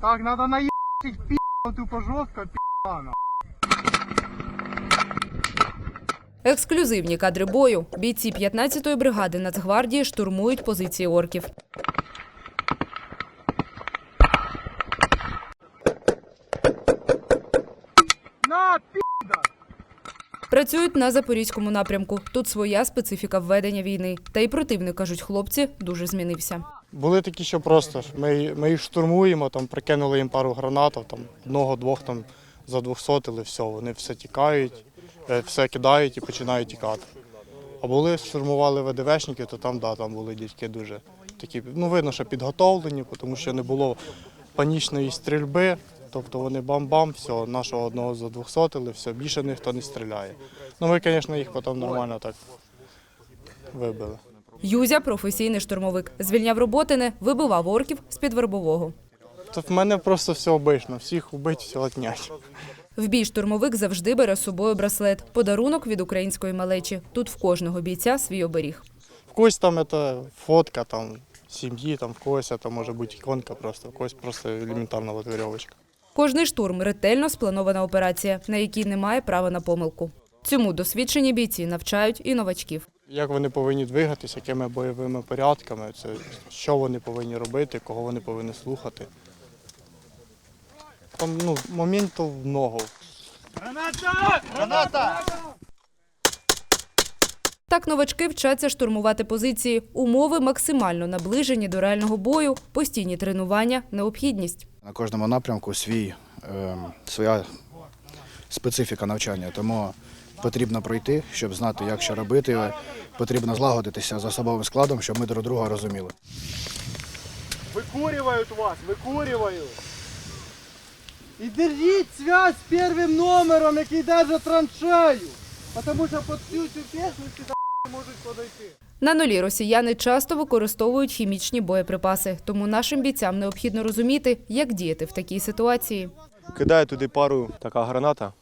Так, надо наебать пи***, тупо жестко, пи***на. Ексклюзивні кадри бою. Бійці 15-ї бригади Нацгвардії штурмують позиції орків. На, пи***! Працюють на запорізькому напрямку. Тут своя специфіка введення війни. Та й противник, кажуть хлопці, дуже змінився. Були такі, що просто ми, ми їх штурмуємо, там прикинули їм пару гранатів, там одного-двох там задвохсотили, все, вони все тікають, е, все кидають і починають тікати. А були штурмували ВДВшники, то там, да, там були дядьки дуже такі, ну видно, що підготовлені, тому що не було панічної стрільби. Тобто вони бам-бам, все, нашого одного задвохсотили, все, більше ніхто не стріляє. Ну ми, звісно, їх потім нормально так вибили. Юзя професійний штурмовик. Звільняв роботине, вибивав орків з-під вербового. Та в мене просто все обично, всіх убить, все отнять. В бій штурмовик завжди бере з собою браслет. Подарунок від української малечі. Тут в кожного бійця свій оберіг. В когось там це фотка там, сім'ї, там, в когось це може бути іконка просто, в когось просто елементарна от. Кожний штурм ретельно спланована операція, на якій немає права на помилку. Цьому досвідчені бійці навчають і новачків. Як вони повинні двигатися, якими бойовими порядками, це що вони повинні робити, кого вони повинні слухати. Там ну, моментів много. Так новачки вчаться штурмувати позиції. Умови максимально наближені до реального бою, постійні тренування, необхідність. На кожному напрямку свій, е, своя специфіка навчання, тому потрібно пройти, щоб знати, як що робити. Потрібно злагодитися з особовим складом, щоб ми друг друга розуміли. Выкуривают вас, выкуривают. І держіть связь з первим номером, який держить траншею. Потому що під цю цю пісню можуть подойти. На нулі росіяни часто використовують хімічні боєприпаси, тому нашим бійцям необхідно розуміти, як діяти в такій ситуації. Кидає туди пару така граната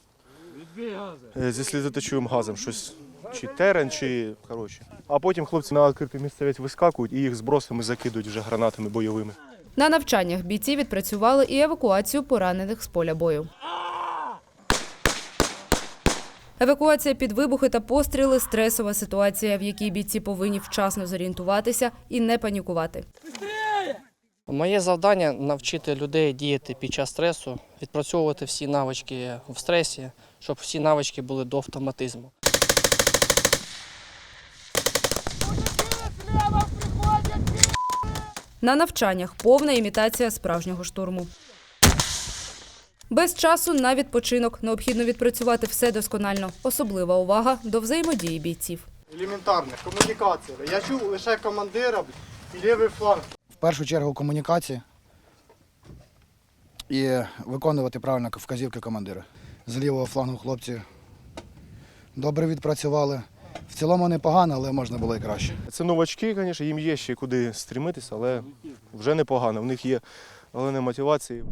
зі сльозоточивим газом, щось чи терен, чи коротше. А потім хлопці на відкриту місцевість вискакують і їх збросами закидують вже гранатами бойовими. На навчаннях бійці відпрацювали і евакуацію поранених з поля бою. Евакуація під вибухи та постріли стресова ситуація, в якій бійці повинні вчасно зорієнтуватися і не панікувати. Моє завдання навчити людей діяти під час стресу, відпрацьовувати всі навички в стресі, щоб всі навички були до автоматизму. На навчаннях повна імітація справжнього штурму. Без часу на відпочинок необхідно відпрацювати все досконально. Особлива увага до взаємодії бійців. Елементарна комунікація. Я чув лише командира і лівий фланг. Першу чергу комунікації і виконувати правильно вказівки командира. З лівого флангу хлопці добре відпрацювали. В цілому непогано, але можна було і краще. Це новачки, звісно, їм є ще куди стрімитися, але вже непогано. В них є головне мотивації.